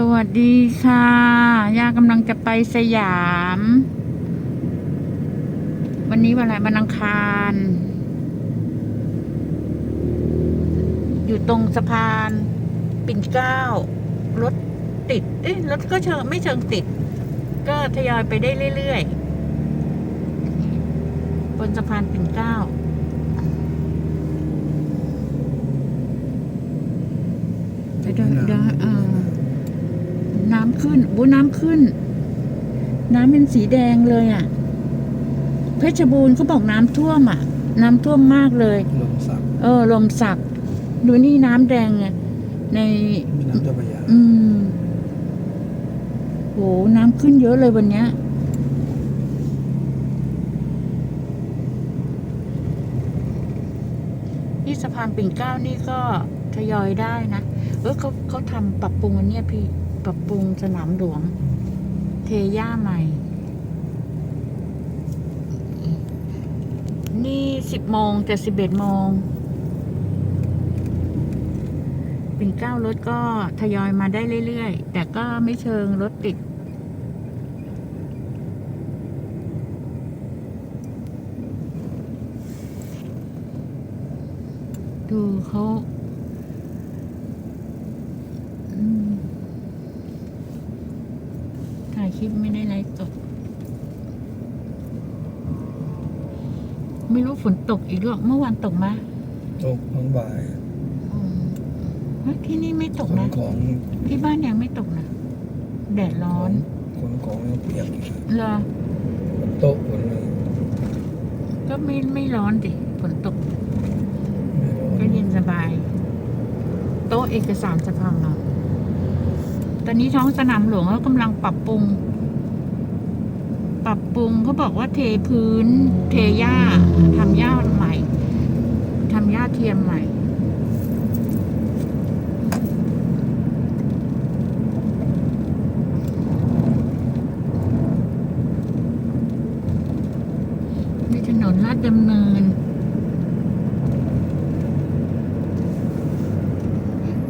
สวัสดีค่ะ ย่ากำลังจะไปสยาม วันนี้วันอะไรวันอังคาร อยู่ตรงสะพาน ปิ่นเกล้ารถติด เอ๊ะรถก็เชิงไม่เชิงติด ก็ทยอยไปได้เรื่อยๆ บนสะพานปิ่นเกล้าเดี๋ยวเดี๋ยวเออ น้ำขึ้นโอ้น้ำขึ้น น้ำเป็นสีแดงเลยอะ เพชรบูรณ์เขาบอกน้ำท่วมอะ น้ำท่วมมากเลย ลมสักเออ ลมสัก ดูนี่น้ำแดงอะในมีน้ำเจ้าพระยาอืมโหน้ำขึ้นเยอะเลยวันเนี้ยที่สะพานปิ่นเกล้านี่ก็ทยอยได้นะ เออเขาเขาทำปรับปรุงอันเนี้ยพี่ ปรับปรุงสนามหลวง เทย่าใหม่ นี่สิบโมงแต่สิบเอ็ดโมงปิ่นเกล้ารถก็ทยอยมาได้เรื่อยๆ แต่ก็ไม่เชิงรถติด ดูเขาอืมถ่าย คลิปไม่ได้ไลฟ์สดไม่รู้ฝนตกอีกหรอกเมื่อวานตกไหมตกทั้งบ่ายอืมเฮ้ยที่นี่ไม่ตกขนนะ ของที่บ้านยังไม่ตกนะ แดดร้อนขนของยังเปียกอยู่เหรอโต๊ะฝนเลยก็ไม่ไม่ร้อนดิฝนตกไม่ร้อนก็เย็นสบาย โต๊ะเอกสารจะพังเนาะ ตอนนี้ท้องสนามหลวงเขากำลังปรับปรุง ปรับปรุงเขาบอกว่าเทพื้น เทหญ้าทำหญ้าใหม่ทำหญ้าเทียมใหม่มีถนนลาดดำเนิน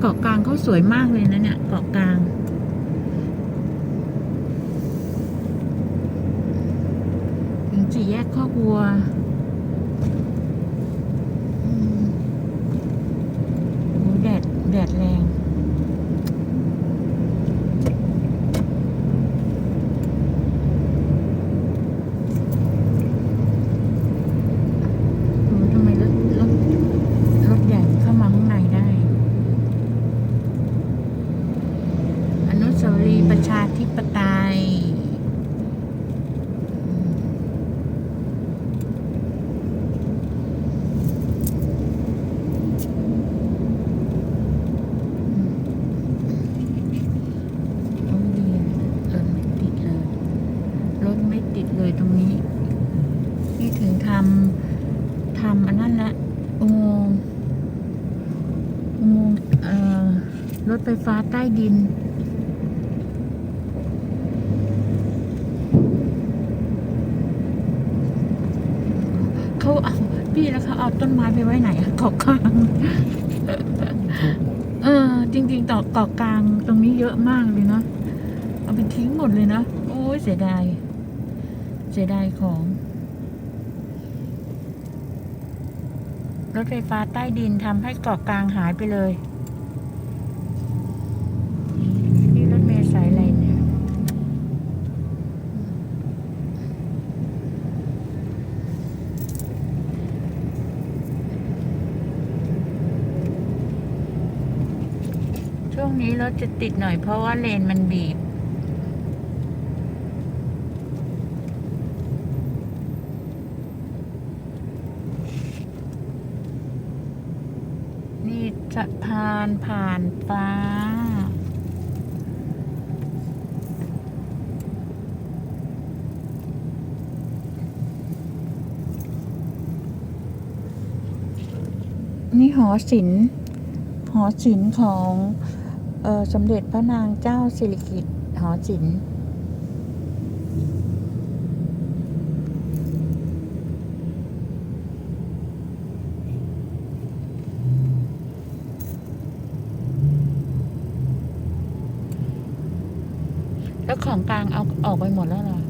เกาะกลางเขาสวยมากเลยนะเนี่ยเกาะกลาง ถึง สี่แยกข้อกวัวอืมโอ้แดด แดดแรง โอ้ทำไมรถรถรถใหญ่เข้ามาข้างในได้ อนุสาวรีย์ประชาธิปไตยอืมโอ้ดีอะรถไม่ติดเลย รถไม่ติดเลยตรงนี้ นี่ถึงทำทำอันนั้นละอุโมงค์อุโมงค์เอ่อรถไฟฟ้า ใต้ดิน เขาเอาพี่แล้วเขาเอาต้นไม้ไปไว้ไหนอะเกาะกลาง เออ จริงๆต่อเกาะกลางตรงนี้เยอะมากเลยเนาะเอาไปทิ้งหมดเลยนะโอ้ยเสียดาย เสียดายของรถไฟฟ้าใต้ดินทำให้เกาะกลางหายไปเลย นี่รถเมล์สายอะไรเนี่ย ช่วง นี้รถจะติดหน่อยเพราะว่าเลนมันบีบ นี่สะพานผ่านฟ้า นี่หอศิลป์หอศิลป์ของ สมเด็จพระนางเจ้าสิริกิติ์หอศิลป์แล้วของกลางเอาออกไปหมดแล้วหรอ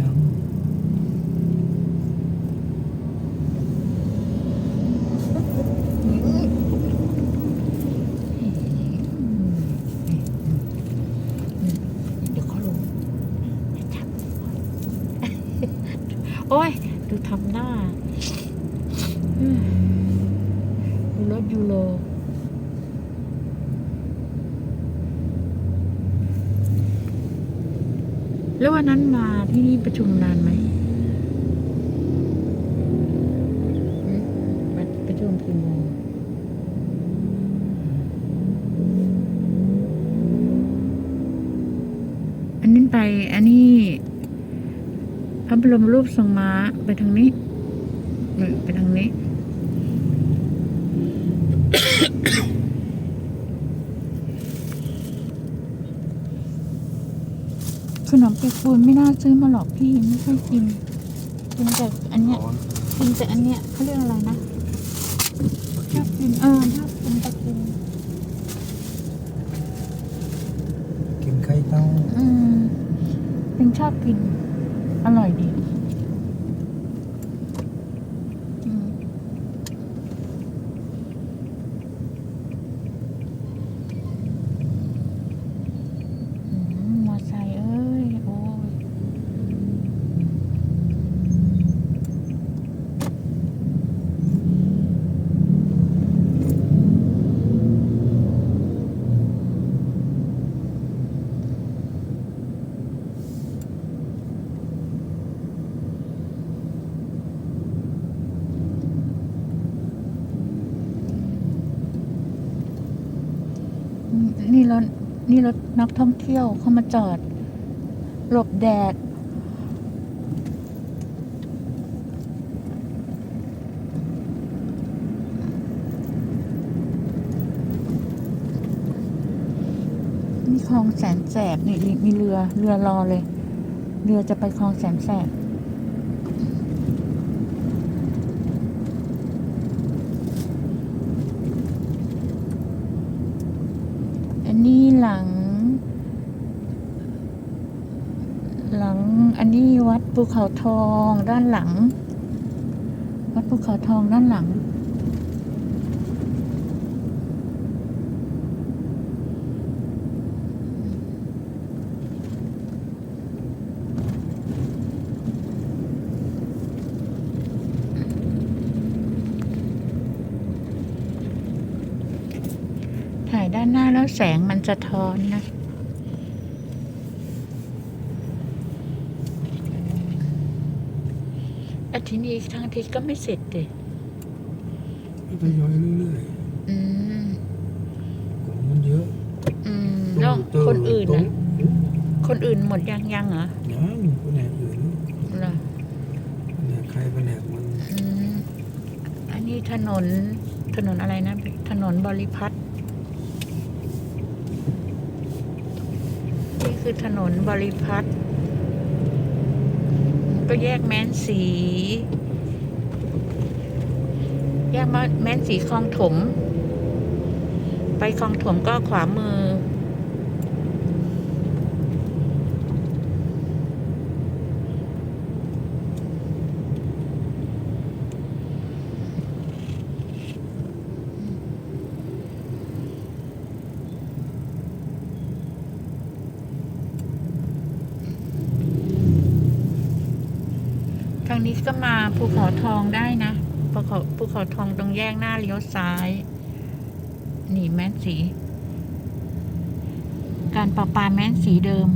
ยัง เดี๋ยวเขารู้อย่าจับโอ้ย ดูทำหน้าอืมดูรถยูโร แล้ววันนั้นมาที่นี่ประชุมนานไหมหืมมาประชุมกี่โมงอันนี้ไป อันนี้พระบรมรูปทรงม้าไปทางนี้นี่ไปทางนี้ ข นมเปียกปูนไม่น่าซื้อมาหรอกพี่ไม่ค่อยกินกินแต่อันเนี้ยร้อนกินแต่อันเนี้ยเขาเรียกอะไรนะชอบกินเออชอบกินตะกินกินไข่เต้าอืมยังชอบกินอร่อยดีอืมอืมมอไซค์เอ้ย โอ้ย อืมนี่รถ นี่รถนักท่องเที่ยวเข้ามาจอด หลบแดดนี่คลองแสนแสบนี่มีเรือเรือรอเลย เรือจะไปคลองแสนแสบ อันนี้หลัง หลัง อันนี้วัด ภูเขาทองด้านหลัง วัดภูเขาทองด้านหลัง ถ่ายด้านหน้าแล้วแสงมันสะท้อนนะ อา ทิตย์นี้ทั้งอาทิตย์ก็ไม่เสร็จเลยทยอยเรื่อยอืมๆของมันเยอะอืมแล้วคนอื่นตรนะงคนอื่นหมดยังยังเหรอยังแผนกอื่นเหรอแผนกใครแผนกมันอืมอันนี้ถนนถนนอะไรนะ ถนนบริพัตรนี่คือถนนบริพัตร ก็แยกแม้นสี แยกมาแม้นสีคลองถม ไปคลองถมก็ขวามือ ทางนี้ก็มาภูเขาทองได้นะภูเขาภูเขาทองตรงแยกหน้าเลี้ยวซ้าย นี่แม่นสี การประปาแม่นสีเดิม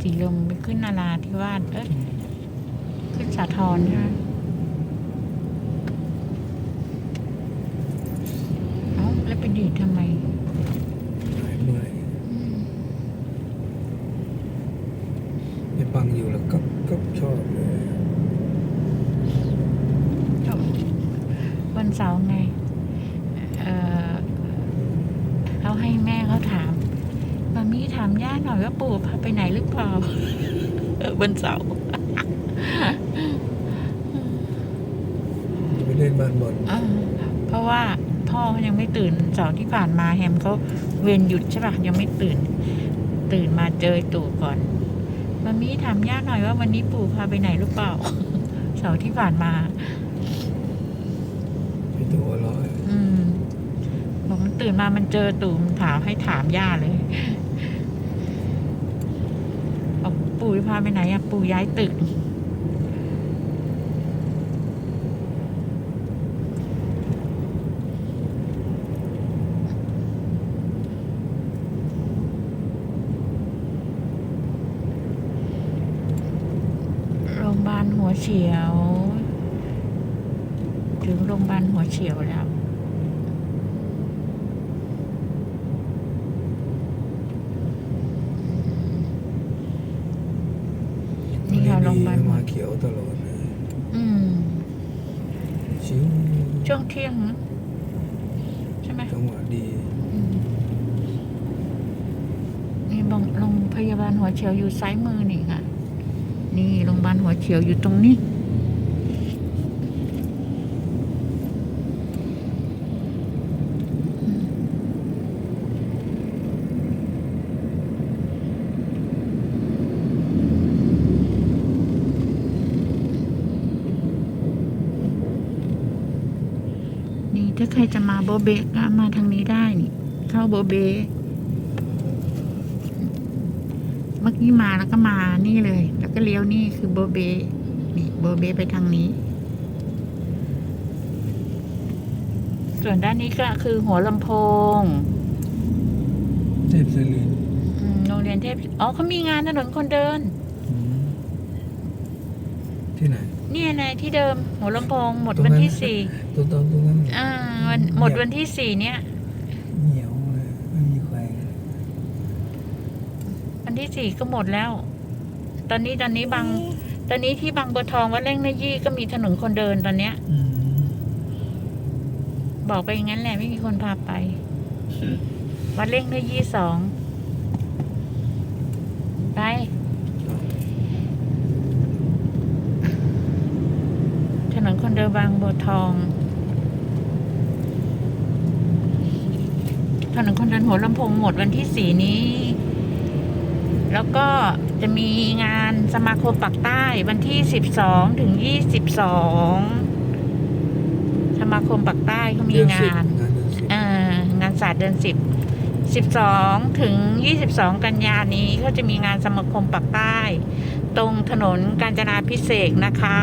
สีลมไปขึ้นนาราที่วาดเอ้ยขึ้นสาทรใช่ไหมเอ้าแล้วไปดีดทำไมหายเมื่อยในบังอยู่แล้วก็ก็ชอบเลยจบวันเสาร์ไง เออเขาให้แม่เขาถามามีถามย่าหน่อยว่าปู่พาไปไหนหรือเปล่าเออวันเสาร์ไปเล่นบ้านบอลอ่าเพราะว่าพ่อเขายังไม่ตื่นเสาร์ที่ผ่านมาแฮมเขาเวรหยุดใช่ปะยังไม่ตื่น ตื่นมาเจอตู่ก่อนมามีถามย่าหน่อยว่าวันนี้ปู่พาไปไหนหรือเปล่าเสาร์ที่ผ่านมาพี่ตัวร้อยอืมบอกมันตื่นมามันเจอตู่มันถามให้ถามย่าเลยบอก ปู่จะพาไปไหนอะปู่ย้ายตึก โรงพยาบาลหัวเฉียว ถึงโรงพยาบาลหัวเฉียวแล้ว นี่ค่ะโรงพยาบาลหัว มาเขียวตลอดเลย อืม ชิวช่วงเที่ยงนะใช่ไหมจังหวะดีอืมนี่บงโรงพยาบาลหัวเฉียวอยู่ซ้ายมือนี่ค่ะ นี่โรงพยาบาลหัวเฉียวอยู่ตรงนี้นี่ถ้าใครจะมา โบเบก็มาทางนี้ได้นี่ เข้าโบเบ เมื่อกี้มาแล้วก็มานี่เลย แล้วก็เลี้ยวนี่คือโบเบ นี่โบเบไปทางนี้ ส่วนด้านนี้ก็คือหัวลำโพงเทพศิรินทร์อืมโรงเรียนเทพ อ๋อเขามีงานถนนคนเดิน อืมที่ไหน เนี่ยนายที่เดิมหัวลำโพงหมดตรงวันนั้นที่สี่ตัวตอนตรงนั้นอ่าวันหมดวันที่สี่เนี่ยเหนียวเลยไม่มีใครวันที่สี่ก็หมดแล้ว ตอนนี้ตอนนี้บาง ตอนนี้ที่บางบัวทองวัดเล่งนยี่ก็มีถนนคนเดินตอนเนี้ยอืมบอกไปอย่างนั้นแหละไม่มีคนพาไป วัดเล่งนยี่สองไป ถนนคน เดินบางบัวทอง ถนนคนเดินหัวลำโพงหมดวันที่สี่นี้ แล้วก็จะมีงานสมาคมปักใต้วันที่สิบสองถึงยี่สิบสองสมาคมปักใต้เขามีเดือนงาสิบนงานเดือนสิบเอ่องานศาสตร์เดือนสิบสิบสองถึงยี่สิบสองกันยานี้ก็จะมีงานสมาคมปักใต้ ตรงถนนกาญจนาพิเศษกนะคะ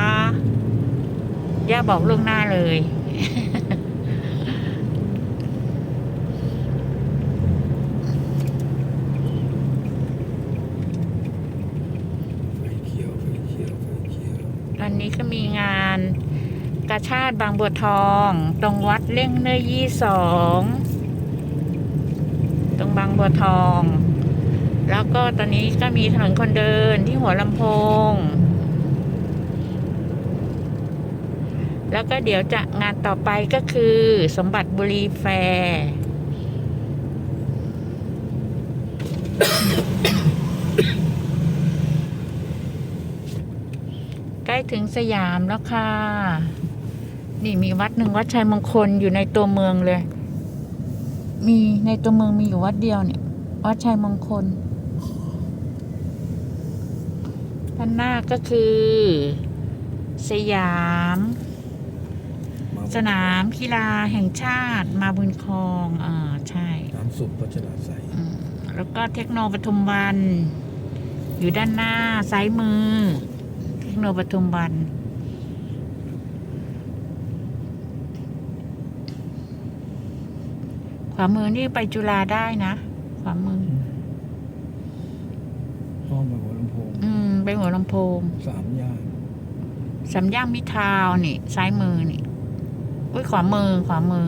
ย่าบอกล่วงหน้าเลยไฟเขียวไฟเขียวไฟเขียวตอนนี้ก็มีงานกาชาติบางบัวทอง ตรงวัดเล่งเนยยี่สองตรงบางบัวทอง แล้วก็ตอนนี้ก็มีถนนคนเดินที่หัวลำโพง แล้วก็เดี๋ยวจะงานต่อไปก็คือสมบัติบุรีแฟร์ใกล้ถึงสยามแล้วค่ะ นี่มีวัดหนึ่งวัดชัยมงคลอยู่ในตัวเมืองเลย มีในตัวเมืองมีอยู่วัดเดียวเนี่ย วัดชัยมงคลด้านหน้าก็คือ สยาม สนามกีฬาแห่งชาติมาบุญครองอ่าใช่สามสุขพัชราใสอืมแล้วก็เทคโนปทุมวัน อยู่ด้านหน้าซ้ายมือ เทคโนปทุมวันขวามือนี่ไปจุฬาได้นะขวามืออ้อมมาหัวลำโพงอืมไปหัวลำโพงสามย่านสามย่างมิตรทาวน์นี่ ซ้ายมือนี่ อุ้ยขวามือขวามือ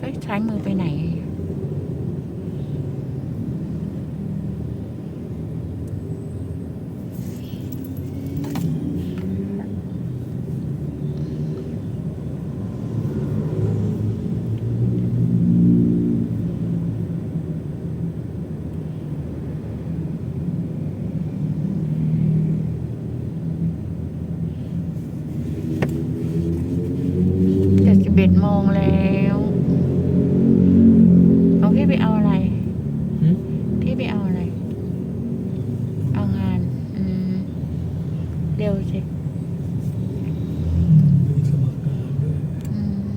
ก็ใช้มือไปไหน เร็วสิมีสมัครงานด้วยอืม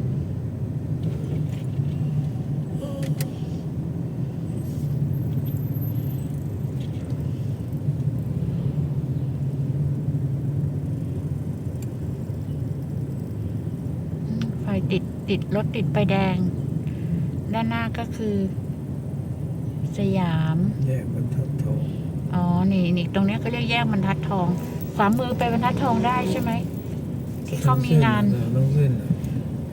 ไฟติดติดรถติดไฟแดง ด้านหน้าก็คือ สยาม แยกบรรทัดทอง อ๋อ นี่นี่ตรงเนี้ยก็เรียกแยกบรรทัดทอง ขวามือไปบรรทัดทองได้ใช่ไหม ที่เขามีงานต้องเส้นน่ะ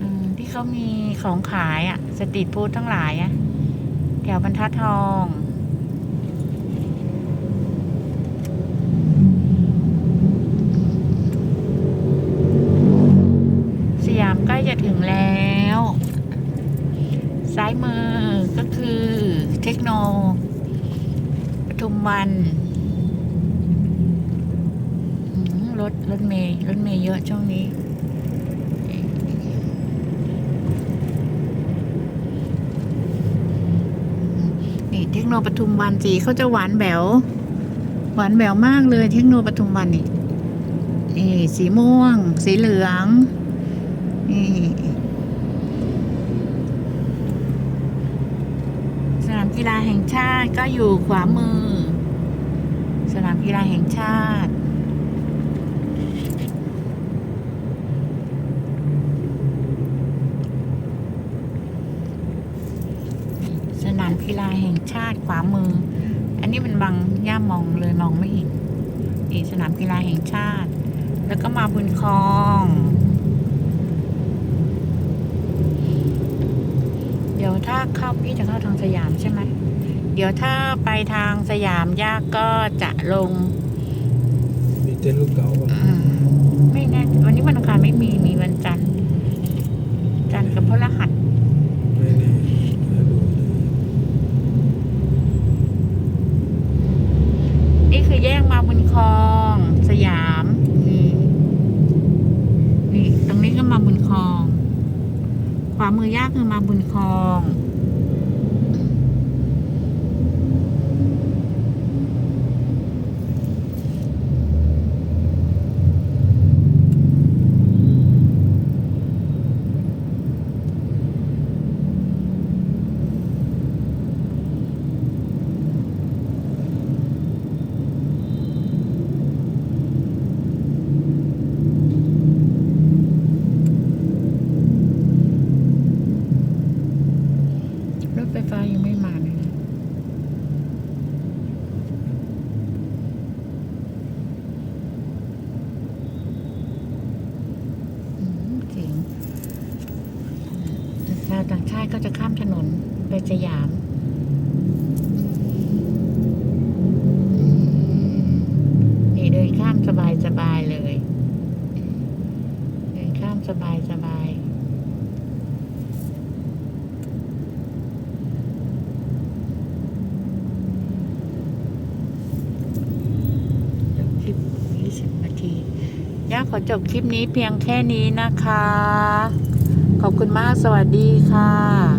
อืมที่เขามีของขายอะสตรีทฟู้ดทั้งหลายอะแถวบรรทัดทองสยามใกล้จะถึงแล้ว ซ้ายมือก็คือเทคโนปทุมวันอืมรถรถเมย์รถ เมย์เยอะช่วงนี้ นี่เทคโนปทุมวันสีเขาจะหวานแบวหวานแบวมากเลย เทคโนปทุมวันนี่นี่สีม่วง สีเหลืองนี่สนามกีฬาแห่งชาติก็อยู่ขวามือ สนามกีฬาแห่งชาติ สนามกี ฬาแห่งชาติขวามือ อันนี้มันบังย่ามองเลยมองไม่เห็นนี่สนามกีฬาแห่งชาติ แล้วก็มาบุญคลอง เดี๋ยวถ้าเข้าพี่จะเข้าทางสยามใช่ไหมเดี๋ยวถ้าไปทางสยามยากก็จะลง มีเต้นลูกเก๋าป่ะอืมไม่แน่วันนี้วันอังคารไม่มีมีวันจันทร์จันทร์กับพฤหัส ไม่แน่มาดูดิ นี่คือแยกมาบุญคลอง สยามนี่นี่ ตรงนี้ก็มาบุญคลอง ขวามือยากคือมาบุญคลอง รถไฟฟ้ายังไม่มาเลยนะอืมเจ๋งชาวต่างชาติก็จะข้ามถนนไปสยามอืมนี่เดินข้ามสบายสบายๆเลย เดินข้ามสบายสบายๆจบคลิป20นาทีย่าขอจบคลิปนี้เพียงแค่นี้นะคะ ขอบคุณมากสวัสดีค่ะ